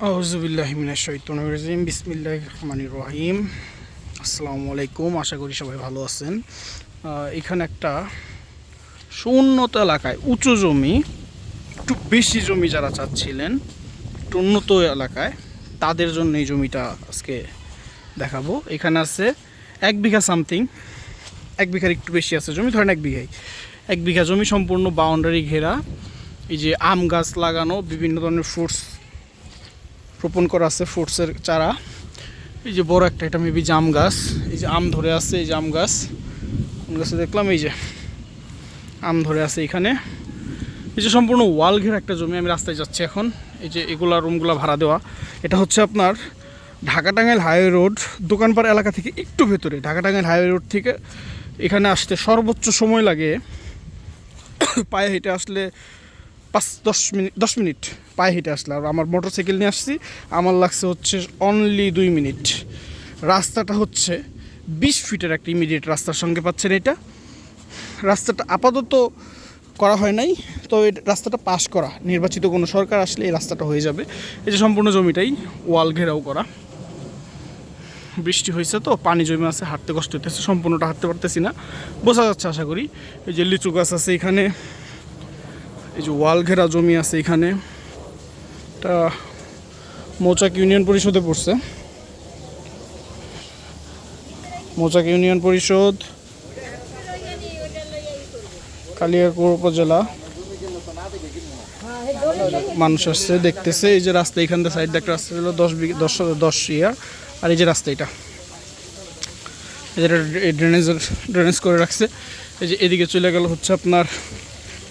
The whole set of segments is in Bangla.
আউজুবিল্লাহিমিনাশাইতনজিম বিসমিল্লাহ রহমানির রহিম। আসসালামু আলাইকুম, আশা করি সবাই ভালো আছেন। এখানে একটা সুউন্নত এলাকায় উঁচু জমি, একটু বেশি জমি যারা চাচ্ছিলেন, একটু উন্নত এলাকায়, তাদের জন্য এই জমিটা আজকে দেখাবো। এখানে আছে এক বিঘা সামথিং, এক বিঘার একটু বেশি আছে জমি, ধরেন এক বিঘাই এক বিঘা জমি সম্পূর্ণ বাউন্ডারি ঘেরা। এই যে আম গাছ লাগানো, বিভিন্ন ধরনের ফ্রুটস রোপণ করা আছে ফ্রুটসের চারা। এই যে বড় একটা, এটা মেবি জাম গাছ। এই যে আম ধরে আছে, এই আম গাছ। কোন গাছে দেখলাম? এই যে আম ধরে আছে এখানে। এই যে সম্পূর্ণ ওয়াল ঘের একটা জমি, আমি রাস্তায় যাচ্ছি এখন। এই যে এগুলা রুমগুলা ভাড়া দেওয়া। এটা হচ্ছে আপনার ঢাকা টাঙ্গাইল হাইওয়ে রোড দোকানপাড় এলাকা থেকে একটু ভেতরে। ঢাকা টাঙ্গাইল হাইওয়ে রোড থেকে এখানে আসতে সর্বোচ্চ সময় লাগে। পায়ে হেঁটে আসলে পাঁচ, দশ মিনিট দশ মিনিট পায়ে হেঁটে আসলে আর আমার মোটর সাইকেল নিয়ে আসছি। আমার লাগছে হচ্ছে অনলি দুই মিনিট। রাস্তাটা হচ্ছে বিশ ফিটের একটা ইমিডিয়েট রাস্তার সঙ্গে পাচ্ছেন এটা। রাস্তাটা আপাতত করা হয় নাই তো এই রাস্তাটা পাশ করা। নির্বাচিত কোনো সরকার আসলে এই রাস্তাটা হয়ে যাবে। এই যে সম্পূর্ণ জমিটাই, ওয়াল ঘেরাও করা। বৃষ্টি হয়েছে তো, পানি জমে আছে, হাঁটতে কষ্ট হইতেছে, সম্পূর্ণটা হাঁটতে পারতেছি না। বোঝা যাচ্ছে আশা করি। এই যে লিচু গাছ আছে এখানে। এই যে ওয়াল ঘেরা জমি আছে এখানে। এটা মৌচাক ইউনিয়ন পরিষদে পড়ছে। মৌচাক ইউনিয়ন পরিষদ, কালিয়াকৈর উপজেলা। মানুষ আসছে, দেখতেছে। এই যে রাস্তা এখান থেকে সাইড একটা রাস্তা হলো দশ বিঘা, দশ দশ ইয়া। আর এই যে রাস্তা এটা। এই যে ড্রেনেজ ড্রেনেজ করে রাখছে। এই যে এদিকে চলে গেল হচ্ছে আপনার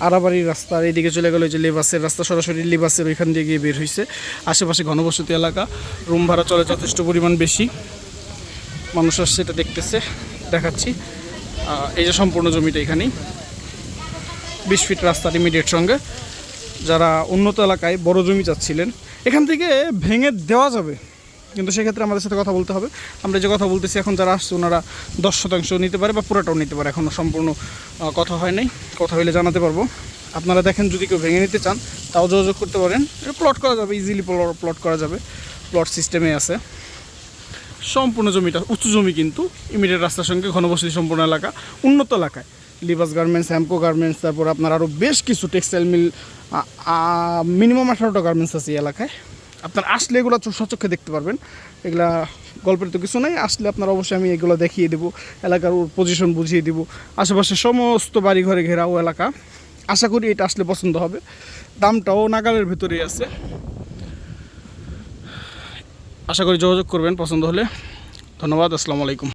আরাবাড়ির রাস্তা, এইদিকে চলে গেল যে লেবাসের রাস্তা, সরাসরি লেবাসের ওইখান দিয়ে গিয়ে বের হয়েছে আশেপাশে ঘনবসতি এলাকা, রুম ভাড়া চলে যথেষ্ট পরিমাণ বেশি। মানুষ আসছে, এটা দেখতেছে, দেখাচ্ছি। এই যে সম্পূর্ণ জমিটা এখানেই। বিশ ফিট রাস্তার ইমিডিয়েট সঙ্গে। যারা উন্নত এলাকায় বড় জমি চাচ্ছিলেন, এখান থেকে ভেঙে দেওয়া যাবে। কিন্তু সেক্ষেত্রে আমাদের সাথে কথা বলতে হবে। আমরা যে কথা বলতেছি, এখন যারা আসছে, ওনারা দশ শতাংশ নিতে পারে বা পুরোটাও নিতে পারে। এখনও সম্পূর্ণ কথা হয় নাই। কথা হইলে জানাতে পারব। আপনারা দেখেন, যদি কেউ ভেঙে নিতে চান, তাও যোগাযোগ করতে পারেন। এটা প্লট করা যাবে ইজিলি প্লট করা যাবে। প্লট সিস্টেমে আছে। সম্পূর্ণ জমিটা, উঁচু জমি কিন্তু ইমিডিয়েট রাস্তার সঙ্গে ঘনবসতি সম্পূর্ণ এলাকা, উন্নত এলাকায়। লিবাস গার্মেন্টস হ্যাম্পো গার্মেন্টস তারপর আপনার আরও বেশ কিছু টেক্সটাইল মিল মিনিমাম আঠারোটা গার্মেন্টস আছে এই এলাকায়। আপনার আসলে এগুলো সচক্ষে দেখতে পারবেন। এগুলা গল্পের তো কিছু নাই, আসলে আপনার অবশ্যই আমি এগুলো দেখিয়ে দেবো, এলাকার ওর পজিশন বুঝিয়ে দেবো। আশেপাশে সমস্ত বাড়ি ঘরে ঘেরাও এলাকা। আশা করি এটা আসলে পছন্দ হবে। দামটাও নাগালের ভেতরেই আছে। আশা করি যোগাযোগ করবেন পছন্দ হলে। ধন্যবাদ, আসসালামু আলাইকুম।